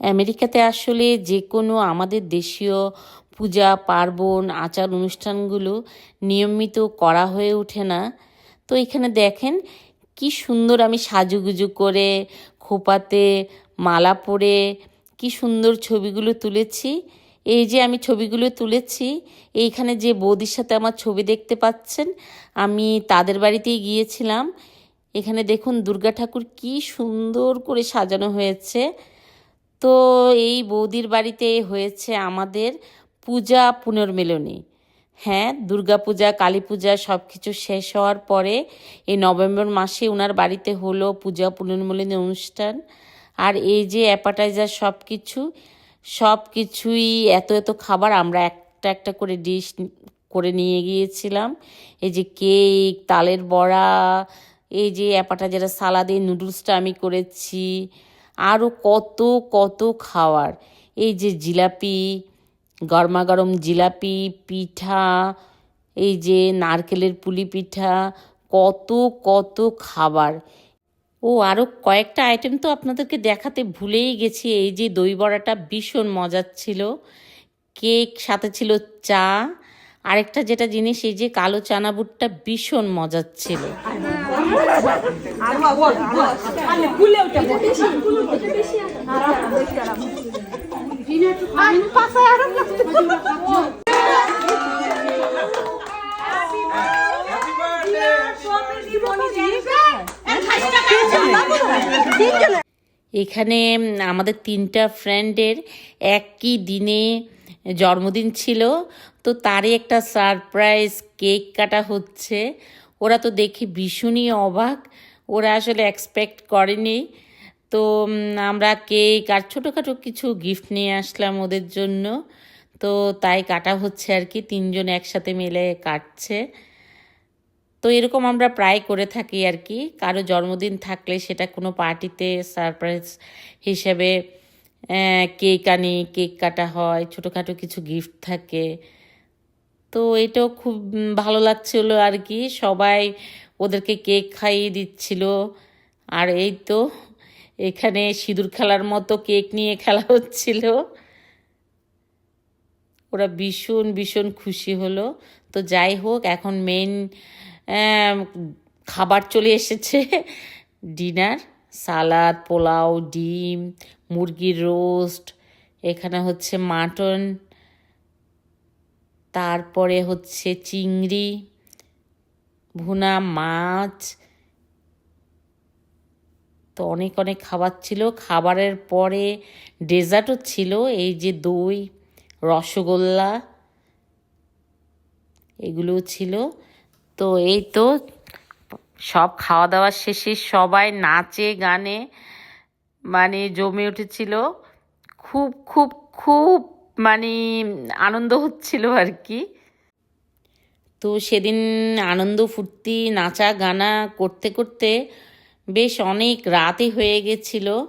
আমেরিকাতে আসলে যে কোনো আমাদের দেশীয় পূজা, পার্বণ, আচার অনুষ্ঠানগুলো নিয়মিত করা হয়ে ওঠে না। তো এখানে দেখেন কি সুন্দর আমি সাজুগুজু করে খোপাতে মালা পরে কি সুন্দর ছবিগুলো তুলেছি। এই যে আমি ছবিগুলো তুলেছি, এইখানে যে বৌদির সাথে আমার ছবি দেখতে পাচ্ছেন, আমি তাদের বাড়িতেই গিয়েছিলাম। এখানে দেখুন দুর্গা ঠাকুর কি সুন্দর করে সাজানো হয়েছে। তো এই বৌদির বাড়িতে হয়েছে আমাদের পূজা পুনর্মিলনী। হ্যাঁ দুর্গাপূজা কালী পূজা সব কিছু শেষ হওয়ার পরে এই নভেম্বর মাসে ওনার বাড়িতে হলো পূজা পুনর্মিলনী অনুষ্ঠান। আর এই যে অ্যাপাটাইজার সব কিছু সব কিছুই এত এত খাবার আমরা একটা একটা করে ডিশ করে নিয়ে গিয়েছিলাম। এই যে কেক তালের বড়া, এই যে অ্যাপাটাইজার সালাদে নুডলসটা আমি করেছি। আরও কত কত খাওয়ার। এই যে জিলাপি, গরমা গরম জিলাপি, পিঠা, এই যে নারকেলের পুলি পিঠা, কত কত খাবার। ও আরও কয়েকটা আইটেম তো আপনাদেরকে দেখাতে ভুলেই গেছি। এই যে দই বড়াটা ভীষণ মজার ছিল। কেক সাথে ছিল চা আরেকটা যেটা জিনিস, এই যে কালো চানা বুটটা ভীষণ মজার ছিল। এখানে আমাদের তিনটা ফ্রেন্ডের একই দিনে জন্মদিন ছিল, তো তারই একটা সারপ্রাইজ কেক কাটা হচ্ছে। ওরা তো দেখে ভীষণই অবাক, ওরা আসলে এক্সপেক্ট করেনি। তো আমরা কেক আর ছোটোখাটো কিছু গিফট নিয়ে আসলাম ওদের জন্য। তো তাই কাটা হচ্ছে আর কি, তিনজন একসাথে মিলে কাটছে। তো এরকম আমরা প্রায় করে থাকি আর কি, কারও জন্মদিন থাকলে সেটা কোনো পার্টিতে সারপ্রাইজ হিসেবে কেক আনি, কেক কাটা হয়, ছোটোখাটো কিছু গিফট থাকে। তো এটাও খুব ভালো লাগছিল আর কি। সবাই ওদেরকে কেক খাইয়ে দিচ্ছিল। আর এই তো এখানে সিঁদুর খেলার মতো কেক নিয়ে খেলা হচ্ছিল। ওরা ভীষণ ভীষণ খুশি হলো। তো যাই হোক, এখন মেন খাবার চলে এসেছে ডিনার সালাদ, পোলাও, ডিম, মুরগির রোস্ট, এখানে হচ্ছে মাটন, তারপরে হচ্ছে চিংড়ি, ভুনা মাছ। তো অনেক অনেক খাবার ছিল। খাবারের পরে ডেজার্টও ছিল, এই যে দই, রসগোল্লা, এগুলোও ছিল। তো এই তো সব খাওয়া দাওয়া শেষে সবাই নাচে, গানে মানে জমে উঠেছিল। খুব খুব খুব মানে আনন্দ হচ্ছিল আর কি তো সেদিন আনন্দ, ফুর্তি, নাচা, গানা করতে করতে বেশ অনেক রাতই হয়ে গেছিল।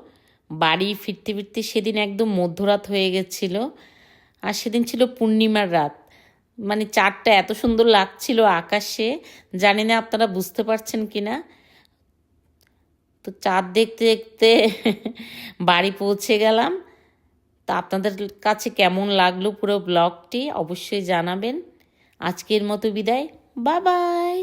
বাড়ি ফিরতে ফিরতে সেদিন একদম মধ্যরাত হয়ে গেছিল। আর সেদিন ছিল পূর্ণিমার রাত। মানে চাঁদটা এত সুন্দর লাগছিল আকাশে, জানি না আপনারা বুঝতে পারছেন কি না তো চাঁদ দেখতে দেখতে বাড়ি পৌঁছে গেলাম। তা আপনাদের কাছে কেমন লাগল পুরো ব্লগটি অবশ্যই জানাবেন। আজকের মতো বিদায় বাবাই বাই।